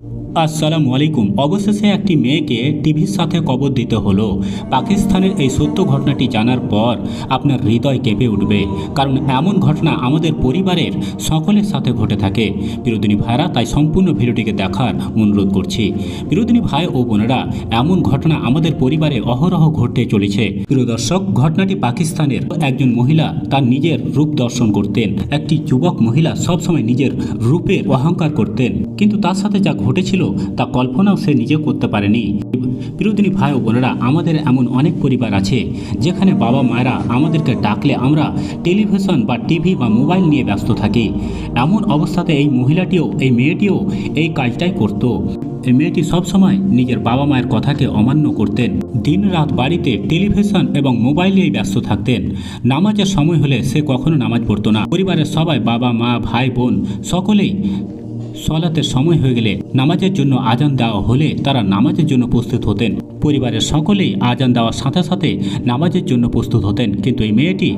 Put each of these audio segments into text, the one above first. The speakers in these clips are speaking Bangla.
you আসসালামু আলাইকুম। অবশেষে একটি মেয়েকে টিভির সাথে কবর দিতে হলো। পাকিস্তানের এই সত্য ঘটনাটি জানার পর আপনার হৃদয় কেঁপে উঠবে। কারণ এমন ঘটনা আমাদের পরিবারের সকলের সাথে ঘটে থাকে। বিরোধিনী ভাইরা, তাই সম্পূর্ণ ভিডিওটিকে দেখার অনুরোধ করছি। বিরোধিনী ভাই ও বোনেরা, এমন ঘটনা আমাদের পরিবারে অহরহ ঘটতে চলেছে। প্রিয় দর্শক, ঘটনাটি পাকিস্তানের একজন মহিলা তার নিজের রূপ দর্শন করতেন। একটি যুবক মহিলা সবসময় নিজের রূপের অহংকার করতেন। কিন্তু তার সাথে যা ঘটেছিল তা কল্পনাও সে নিজে করতে পারেনি। বিরোধিনী ভাই ও বোনেরা, আমাদের এমন অনেক পরিবার আছে, যেখানে বাবা মায়েরা আমাদেরকে ডাকলে আমরা টেলিভিশন বা টিভি বা মোবাইল নিয়ে ব্যস্ত থাকি। এমন অবস্থাতে এই মহিলাটিও, এই মেয়েটিও এই কাজটাই করত। এই মেয়েটি সবসময় নিজের বাবা মায়ের কথাকে অমান্য করতেন। দিন রাত বাড়িতে টেলিভিশন এবং মোবাইলেই ব্যস্ত থাকতেন। নামাজের সময় হলে সে কখনো নামাজ পড়তো না। পরিবারের সবাই বাবা, মা, ভাই, বোন, সকলেই সলাতের সময় হয়ে গেলে নামাজের জন্য আজান দেওয়া হলে তারা নামাজের জন্য প্রস্তুত হতেন। পরিবারের সকলেই আজান দেওয়ার সাথে সাথে নামাজের জন্য প্রস্তুত হতেন। কিন্তু এই মেয়েটি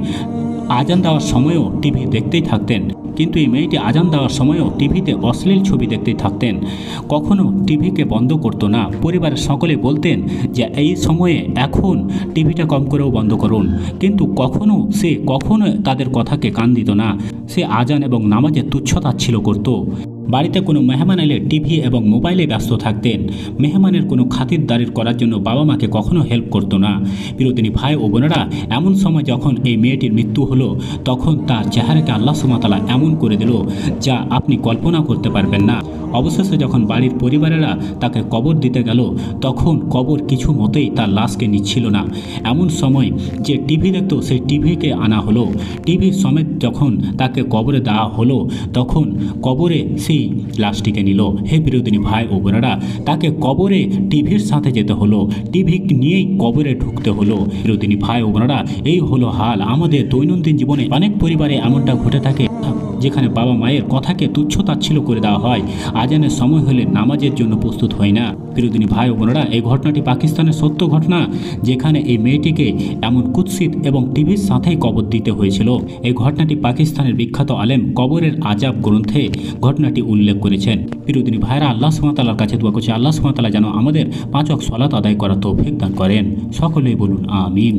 আজান দেওয়ার সময়ও টিভি দেখতেই থাকতেন। কিন্তু এই মেয়েটি আজান দেওয়ার সময়ও টিভিতে অশ্লীল ছবি দেখতেই থাকতেন। কখনো টিভিকে বন্ধ করতো না। পরিবারের সকলে বলতেন যে, এই সময়ে এখন টিভিটা কম করেও বন্ধ করুন। কিন্তু কখনো সে কখনো তাদের কথাকে কান দিত না। সে আজান এবং নামাজে তুচ্ছতাচ্ছিল করত। বাড়িতে কোনো মেহমান এলে টিভি এবং মোবাইলে ব্যস্ত থাকতেন। মেহমানের কোনো খাতিরদারির করার জন্য বাবা মাকে কখনো হেল্প করতো না। বিরোধিনী ভাই ও বোনেরা এমন সময় যখন এই মেয়েটির মৃত্যু হলো, তখন তার চেহারাকে আল্লাহ সুমাতালা এমন করে দিল যা আপনি কল্পনা করতে পারবেন না। অবশেষে যখন বাড়ির পরিবারেরা তাকে কবর দিতে গেল, তখন কবর কিছু মতেই তার লাশকে নিচ্ছিল না। এমন সময় যে টিভি দেখত, সেই টিভিকে আনা হলো। টিভির সমেত যখন তাকে কবরে দেওয়া হলো, তখন কবরে সেই লাশটিকে নিল। হে বিরোধিনী ভাই ও বোনেরা, তাকে কবরে টিভির সাথে যেতে হলো। টিভি নিয়েই কবরে ঢুকতে হলো। বিরোধিনী ভাই ও বোনেরা, এই হলো হাল। আমাদের দৈনন্দিন জীবনে অনেক পরিবারে এমনটা ঘটে থাকে। যেখানে বাবা মায়ের কথাকে তুচ্ছ তাচ্ছিল করে দেওয়া হয় আজানের সময় হলে নামাজের জন্য প্রস্তুত হয় না। বিরোধিনী ভাই বোনেরা, এই ঘটনাটি পাকিস্তানের সত্য ঘটনা, যেখানে এই মেয়েটিকে এমন কুৎসিত এবং টিভির সাথেই কবর দিতে হয়েছিল। এই ঘটনাটি পাকিস্তানের বিখ্যাত আলেম কবরের আজাব গ্রন্থে ঘটনাটি উল্লেখ করেছেন। বিরোধিনী ভাইরা, আল্লাহ সুমাতালার কাছে দোয়া করছে। আল্লাহ সুমাতালা যেন আমাদের পাঁচক সলাত আদায় করা তৌফিক দান করেন। সকলেই বলুন, আমিন।